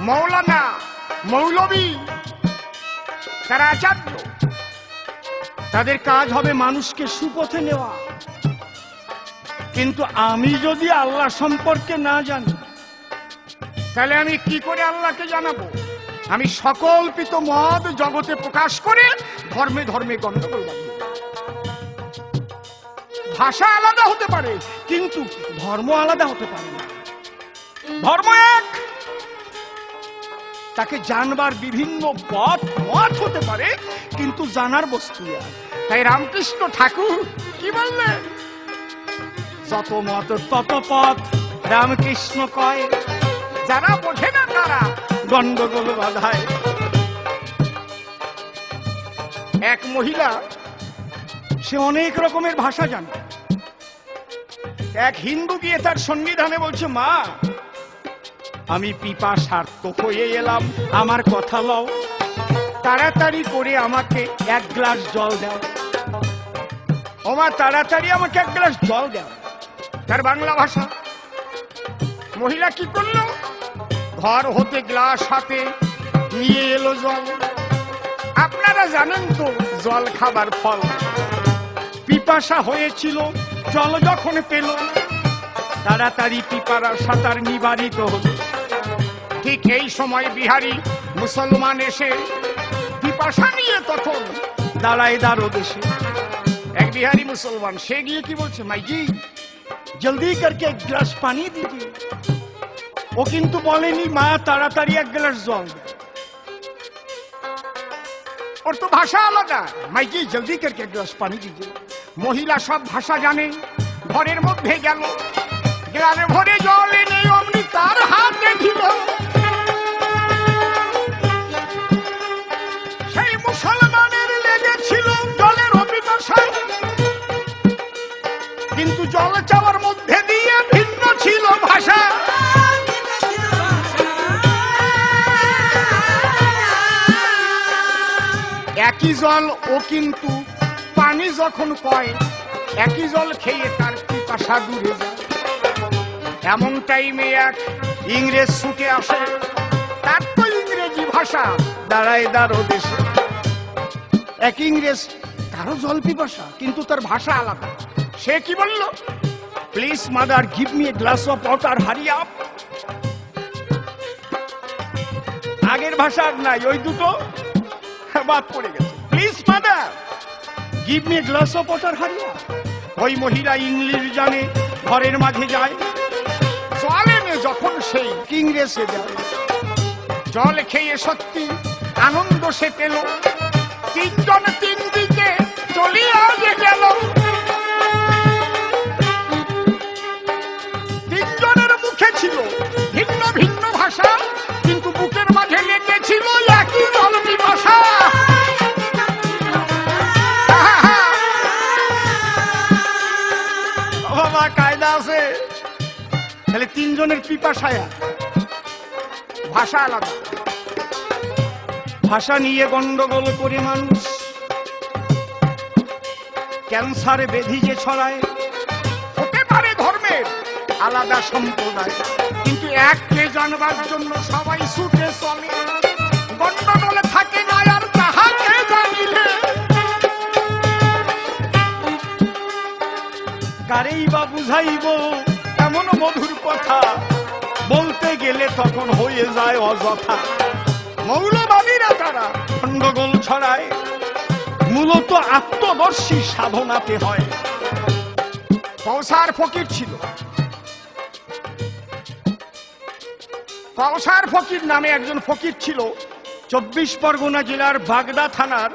মৌলানা মৌলবী তারা আচার্য। তাদের কাজ হবে মানুষকে সুপথে নেওয়া। কিন্তু আমি যদি আল্লাহ সম্পর্কে না জানি, তাহলে আমি কি করে আল্লাহকে জানাব? আমি সকল্পিত মদ জগতে প্রকাশ করে ধর্মে ধর্মে গণ্ডগোল বাঁধবো। ভাষা আলাদা হতে পারে, কিন্তু ধর্ম আলাদা হতে পারে না। ধর্ম এক তাকে জানবার বিভিন্ন পথ মত হতে পারে, কিন্তু জানার বস্তু এক তাই রামকৃষ্ণ ঠাকুর, কি বললেন যত মত তত পথ, রামকৃষ্ণ কয়, যারা বোঝে না তারা গন্ডগোল বাধায়। এক মহিলা, সে অনেক রকমের ভাষা জানে। এক হিন্দু গিয়ে তার সংবিধানে বলছে, মা আমি পিপা স্বার্থ হয়ে এলাম। আমার কথা লও। তাড়াতাড়ি করে আমাকে এক গ্লাস জল দাও। ওমা, তাড়াতাড়ি আমাকে এক গ্লাস জল দাও। তার বাংলা ভাষা। মহিলা কি করল? ঘর হতে গ্লাস হাতে নিয়ে এলো জল। আপনারা জানেন তো জল খাবার ফল। পিপাসা হয়েছিল, জল যখন পেল। তাড়াতাড়ি পিপারা সাঁতার নিবারিত হলো। ঠিক এই সময় বিহারি মুসলমান এসে পিপাসা নিয়ে তখন দাঁড়ায় দাঁড়ো দেশে এক বিহারি মুসলমান, সে গিয়ে কি বলছে, মাইজি, জলদি করকে এক গ্লাস পানি দিজিয়ে ও কিন্তু বলেনি, মা, তাড়াতাড়ি এক গ্লাস জল ওর তো ভাষা আলাদা। মাইজি, জলদি করকে এক গ্লাস পানি দিজিয়ে মহিলা সব ভাষা জানে, ঘরের মধ্যে গেল। গ্লাসে ভরে জল এনে অমনি তার হাতে দিল। একই জল ও কিন্তু পানি যখন কয়, একই জল খেয়ে তার পিপাসা দূরে যায়। এমন টাইমে এক ইংরেজ ছুটে আসে, তার তো ইংরেজি ভাষা দাঁড়ায় দাঁড়ো দেশে এক ইংরেজ, তারও জল পিপাসা, কিন্তু তার ভাষা আলাদা। সে কি বলল? Please mother give me glass of water hurry up আগের ভাষা আর নাই, ওই দুটো। বাদ পড়ে গেছে please mother give me glass of water হারিয়া ওই মহিলা ইংলিশ জানে, ঘরের মাঝে যায়। চলে মেয়ে যখন সেই কিংরেসে যায়। জল খেয়ে সত্যি আনন্দ সে পেল। তিনজন তিন দিকে চলিয়া যে গেল। বাবা, কায়দা আছে। তাহলে তিনজনের পিপাসায়া ভাষা আলাদা। ভাষা নিয়ে গন্ডগোল করে মানুষ। ক্যান্সার বেধি যে ছড়ায়। হতে পারে ধর্মের আলাদা সম্প্রদায়। কিন্তু এককে জানবার জন্য সবাই ছুটে চলে। বলতে গেলে তখন হয়ে যায় অযথা। মৌলবাদীরা তারা গন্ডগোল ছড়ায়। মূলত আত্মদর্শী সাধনাতে হয়। কৌসার ফকির ছিল। কৌসার ফকির নামে একজন ফকির ছিল। চব্বিশ পরগনা জেলার বাগদা থানার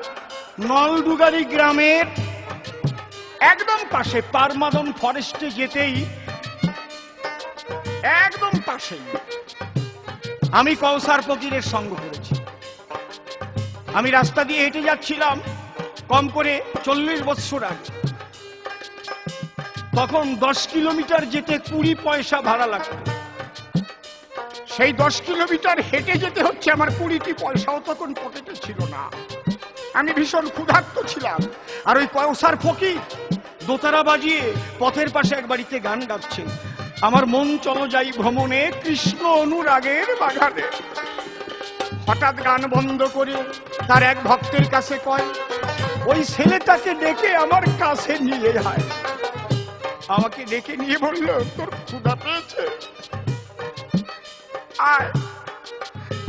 নলডুগারি গ্রামের একদম পাশে পারমাদন ফরেস্টে যেতেই একদম পাশেই। আমি কৌসার ফকিরের সঙ্গ করেছি। আমি রাস্তা দিয়ে হেঁটে যাচ্ছিলাম কম করে চল্লিশ বৎসর আগে। তখন দশ কিলোমিটার যেতে কুড়ি পয়সা ভাড়া লাগতো। সেই দশ কিলোমিটার হেঁটে যেতে হচ্ছে আমার কুড়িটি পয়সাও তখন পকেটে ছিল না। আমি ভীষণ ক্ষুধার্ত ছিলাম। আর ওই কৌসার ফকির দোতারা বাজিয়ে পথের পাশে এক বাড়িতে গান গাচ্ছে আমার মন চলো যাই ভ্রমণে, কৃষ্ণ অনুরাগের বাগানে। হঠাৎ গান বন্ধ করে তার এক ভক্তের কাছে কয়, ওই ছেলেটাকে ডেকে আমার কাছে নিয়ে যায় আমাকে ডেকে নিয়ে বলল, তোর ক্ষুধা পেয়েছে? আয়।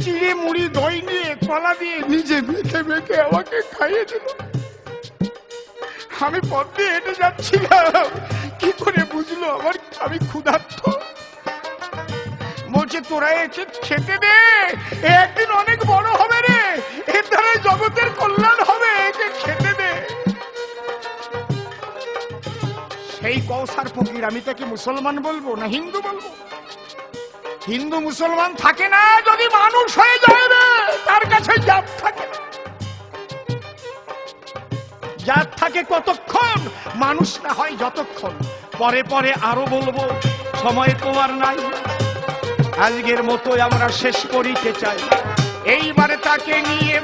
চিড়ে মুড়ি, দই নিয়ে, কলা দিয়ে নিজে মেখে মেখে আমাকে খাইয়ে দিল। আমি পথ দিয়ে হেঁটে যাচ্ছিলাম। কি করে বুঝলো আমার? আমি ক্ষুধার্ত। বলছে, তোরা এসে খেতে দে। একদিন অনেক বড় হবে রে। এর দ্বারা জগতের কল্যাণ হবে। একে খেতে দে। সেই কৌসার ফকির, আমি তাকে মুসলমান বলব না হিন্দু বলব? হিন্দু মুসলমান থাকে না যদি মানুষ হয়ে যায় রে তার কাছে জাত থাকে না। জাত থাকে কতক্ষণ? মানুষ না হয় যতক্ষণ। পরে পরে আরও বলব, সময় তোমার নাই। আজকের মতো আমরা শেষ করিতে চাই। এইবারে তাকে নিয়ে